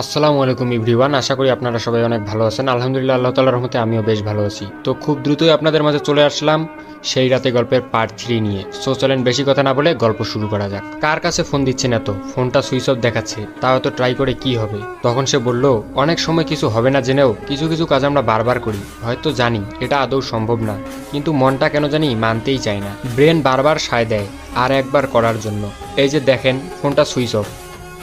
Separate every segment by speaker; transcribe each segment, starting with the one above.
Speaker 1: আসসালামু আলাইকুম ইভরিওয়ান আশা করি আপনারা সবাই অনেক ভালো আছেন। আলহামদুলিল্লাহ, আল্লাহ তালার রহমতে আমিও বেশ ভালো আছি। তো খুব দ্রুতই আপনাদের মাঝে চলে আসলাম সেই রাতে গল্পের পার্ট থ্রি নিয়ে। সো চলেন বেশি কথা না বলে গল্প শুরু করা যাক। কার কাছে ফোন দিচ্ছেন এত? ফোনটা সুইচ অফ দেখাচ্ছে, তাও তো ট্রাই করে কি হবে? তখন সে বলল, অনেক সময় কিছু হবে না জেনেও কিছু কিছু কাজ আমরা বারবার করি। হয়তো জানি, এটা আদৌ সম্ভব না। কিন্তু মনটা কেন জানি মানতেই চায় না। ব্রেন বারবার সায় দেয়, আর একবার করার জন্য। এই যে দেখেন, ফোনটা সুইচ অফ।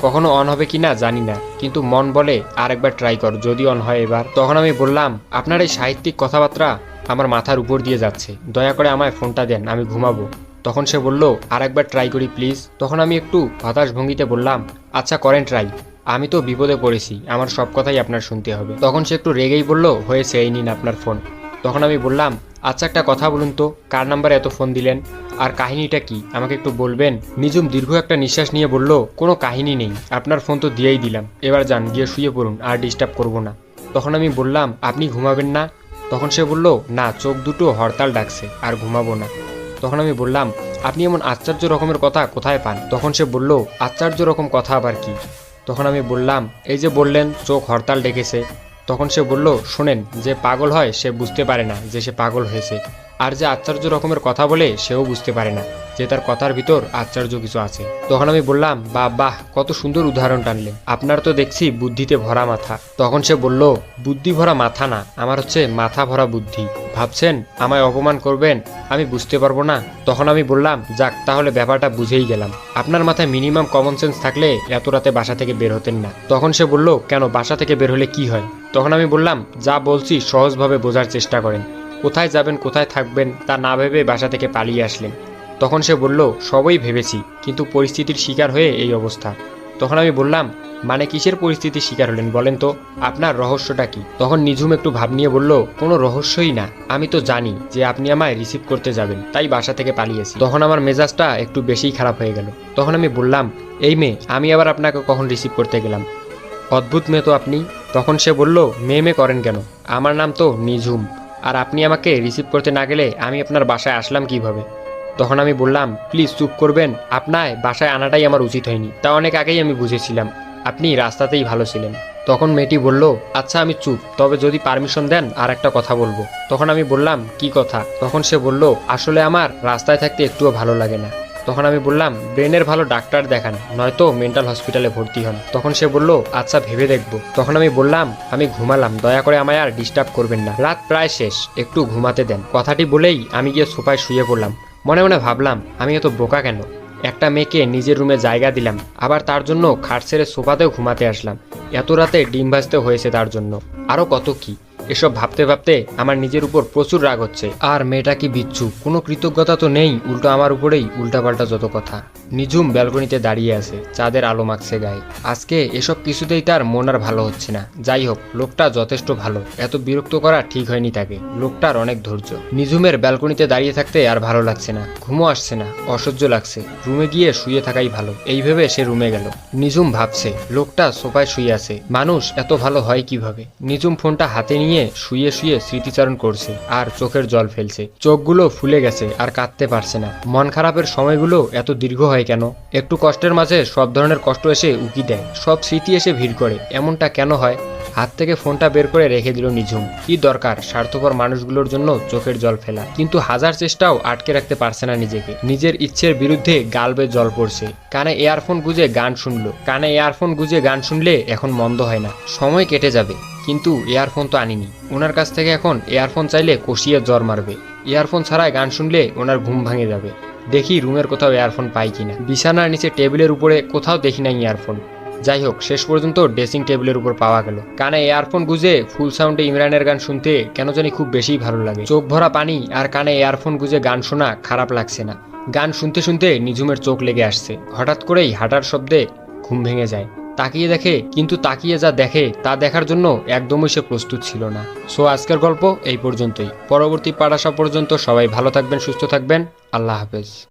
Speaker 1: কখনো অন হবে কি না জানি না। কিন্তু মন বলে আরেকবার ট্রাই কর, যদি অন হয় এবার। তখন আমি বললাম, আপনার এই সাহিত্যিক কথাবার্তা আমার মাথার উপর দিয়ে যাচ্ছে। দয়া করে আমায় ফোনটা দেন, আমি ঘুমাবো। তখন সে বলল, আরেকবার ট্রাই করি প্লিজ তখন আমি একটু হতাশ ভঙ্গিতে বললাম আচ্ছা করেন ট্রাই আমি তো বিপদে পড়েছি, আমার সব কথাই আপনার শুনতে হবে। তখন সে একটু রেগেই বলল, হয়েছে, এই নিন আপনার ফোন তখন আমি বললাম আচ্ছা একটা কথা বলুন তো, কার নাম্বারে এত ফোন দিলেন? আর কাহিনীটা কি? আমাকে একটু বলবেন? নিজুম দীর্ঘ একটা নিঃশ্বাস নিয়ে বলল, কোনো কাহিনী নেই। আপনার ফোন তো দিয়েই দিলাম। এবার যান, গিয়ে শুয়ে পড়ুন, আর ডিস্টার্ব করব না। তখন আমি বললাম, আপনি ঘুমাবেন না? তখন সে বলল, না, চোখ দুটো হরতাল ডাকছে, আর ঘুমাবো না। তখন আমি বললাম, আপনি এমন আশ্চর্য রকমের কথা কোথায় পান? তখন সে বলল, আশ্চর্য রকম কথা আবার কি? তখন আমি বললাম, এই যে বললেন, চোখ হরতাল ডেকেছে। তখন সে বলল, শোনেন, যে পাগল হয় সে বুঝতে পারে না যে সে পাগল হয়েছে। আর যে আশ্চর্য রকমের কথা বলে সেও বুঝতে পারে না, যে তার কথার ভিতর আশ্চর্য কিছু আছে। তখন আমি বললাম বা বাহ, কত সুন্দর উদাহরণ টানলেন আপনার তো দেখছি বুদ্ধিতে ভরা মাথা। তখন সে বলল, বুদ্ধি ভরা মাথা না, আমার হচ্ছে মাথা ভরা বুদ্ধি। ভাবছেন, আমায় অপমান করবেন, আমি বুঝতে পারব না? তখন আমি বললাম, যাক, তাহলে ব্যাপারটা বুঝেই গেলাম। আপনার মাথায় মিনিমাম কমন সেন্স থাকলে এত রাতে বাসা থেকে বের হতেন না। তখন সে বলল, কেন, বাসা থেকে বের হলে কি হয়? তখন আমি বললাম, যা বলছি সহজভাবে বোঝার চেষ্টা করেন। কোথায় যাবেন, কোথায় থাকবেন তা না ভেবে বাসা থেকে পালিয়ে আসলেন। তখন সে বলল, সবই ভেবেছি, কিন্তু পরিস্থিতির শিকার হয়ে এই অবস্থা। তখন আমি বললাম মানে কিসের পরিস্থিতির শিকার হলেন বলেন তো, আপনার রহস্যটা কি? তখন নিঝুম একটু ভাব নিয়ে বলল, কোনো রহস্যই না, আমি তো জানি যে আপনি আমায় রিসিভ করতে যাবেন, তাই বাসা থেকে পালিয়েছি তখন আমার মেজাজটা একটু বেশিই খারাপ হয়ে গেল। তখন আমি বললাম, এই মেয়ে, আমি আবার আপনাকে কখন রিসিভ করতে গেলাম? অদ্ভুত মেয়ে তো আপনি। তখন সে বলল, মেয়ে মেয়ে করেন কেন? আমার নাম তো নিঝুম। আর আপনি আমাকে রিসিভ করতে না গেলে আমি আপনার বাসায় আসলাম কীভাবে? তখন আমি বললাম প্লিজ চুপ করবেন আপনায় বাসায় আনাটাই আমার উচিত হয়নি। তা অনেক আগেই আমি বুঝেছিলাম, আপনি রাস্তাতেই ভালো ছিলেন। তখন মেয়েটি বলল আচ্ছা আমি চুপ, তবে যদি পারমিশন দেন, আর একটা কথা বলব। তখন আমি বললাম, কি কথা? তখন সে বলল, আসলে আমার রাস্তায় থাকতে একটুও ভালো লাগে না। তখন আমি বললাম, ব্রেনের ভালো ডাক্তার দেখান, নয়তো মেন্টাল হসপিটালে ভর্তি হন। তখন সে বলল আচ্ছা ভেবে দেখব। তখন আমি বললাম, আমি ঘুমালাম, দয়া করে আমায় আর ডিস্টার্ব করবেন না। রাত প্রায় শেষ, একটু ঘুমাতে দেন। কথাটি বলেই আমি গিয়ে সোফায় শুয়ে পড়লাম। মনে মনে ভাবলাম, আমি এত বোকা কেন? একটা মেয়েকে নিজের রুমে জায়গা দিলাম, আবার তার জন্য খাট ছেড়ে সোফাতেও ঘুমাতে আসলাম। এত রাতে ডিম ভাজতে হয়েছে তার জন্য। আরও কত কি? এসব ভাবতে ভাবতে আমার নিজের উপর প্রচুর রাগ হচ্ছে। আর মেয়েটা কি বিচ্ছু? কোনো কৃতজ্ঞতা তো নেই। উল্টো আমার উপরেই উল্টাপাল্টা যত কথা। নিঝুম ব্যালকনিতে দাঁড়িয়ে আছে, চাঁদের আলো মাখছে গায়ে। আজকে এসব কিছুতেই তার মন আর ভালো হচ্ছে না। যাই হোক, লোকটা যথেষ্ট ভালো। এত বিরক্ত করা ঠিক হয়নি তাকে। লোকটার অনেক ধৈর্য। নিঝুমের ব্যালকনিতে দাঁড়িয়ে থাকতে আর ভালো লাগছে না। ঘুমো আসছে না, অসহ্য লাগছে। রুমে গিয়ে শুয়ে থাকাই ভালো। এই ভেবে সে রুমে গেল। নিঝুম ভাবছে, লোকটা সোফায় শুয়ে আছে। মানুষ এত ভালো হয় কীভাবে? নিঝুম ফোনটা হাতে নিয়ে শুয়ে শুয়ে স্মৃতিচারণ করছে আর চোখের জল ফেলছে। চোখগুলো ফুলে গেছে আর কাঁদতে পারছে না। মন খারাপের সময়গুলো এত দীর্ঘ হয় কেন? একটু কষ্টের মাঝে সব ধরনের কষ্ট এসে উকি দেয়। সব স্মৃতি এসে ভিড় করে। এমনটা কেন হয়? হাত থেকে ফোনটা বের করে রেখে দিল নিঝুম। কি দরকার? স্বার্থপর মানুষগুলোর জন্য চোখের জল ফেলা। কিন্তু হাজার চেষ্টাও আটকে রাখতে পারছে না নিজেকে। নিজের ইচ্ছের বিরুদ্ধে গালবে জল পড়ছে। কানে এয়ারফোন গুজে গান শুনলো। কানে এয়ারফোন গুজে গান শুনলে এখন মন্দ হয় না। সময় কেটে যাবে। কিন্তু এয়ারফোন তো আনিনি। ওনার কাছ থেকে এখন এয়ারফোন চাইলে কষিয়ে জ্বর মারবে। ইয়ারফোন ছাড়াই গান শুনলে ওনার ঘুম ভাঙে যাবে। দেখি রুমের কোথাও এয়ারফোন পাই কিনা। বিছানার নিচে টেবিলের উপরে কোথাও দেখি নাই ইয়ারফোন যাই হোক, শেষ পর্যন্ত ড্রেসিং টেবিলের উপর পাওয়া গেল। কানে এয়ারফোন গুজে ফুল সাউন্ডে ইমরানের গান শুনতে কেন জানি খুব বেশি ভালো লাগে। চোখ ভরা পানি আর কানে এয়ারফোন গুজে গান শোনা খারাপ লাগছে না। গান শুনতে শুনতে নিঝুমের চোখ লেগে আসছে। হঠাৎ করেই হাঁটার শব্দে ঘুম ভেঙে যায়। তাকিয়ে দেখে, কিন্তু তাকিয়ে যা দেখে, তা দেখার জন্য একদমই সে প্রস্তুত ছিল না। সো আজকের গল্প এই পর্যন্তই। পরবর্তী পাড়াশা পর্যন্ত সবাই ভালো থাকবেন, সুস্থ থাকবেন। আল্লাহ হাফেজ।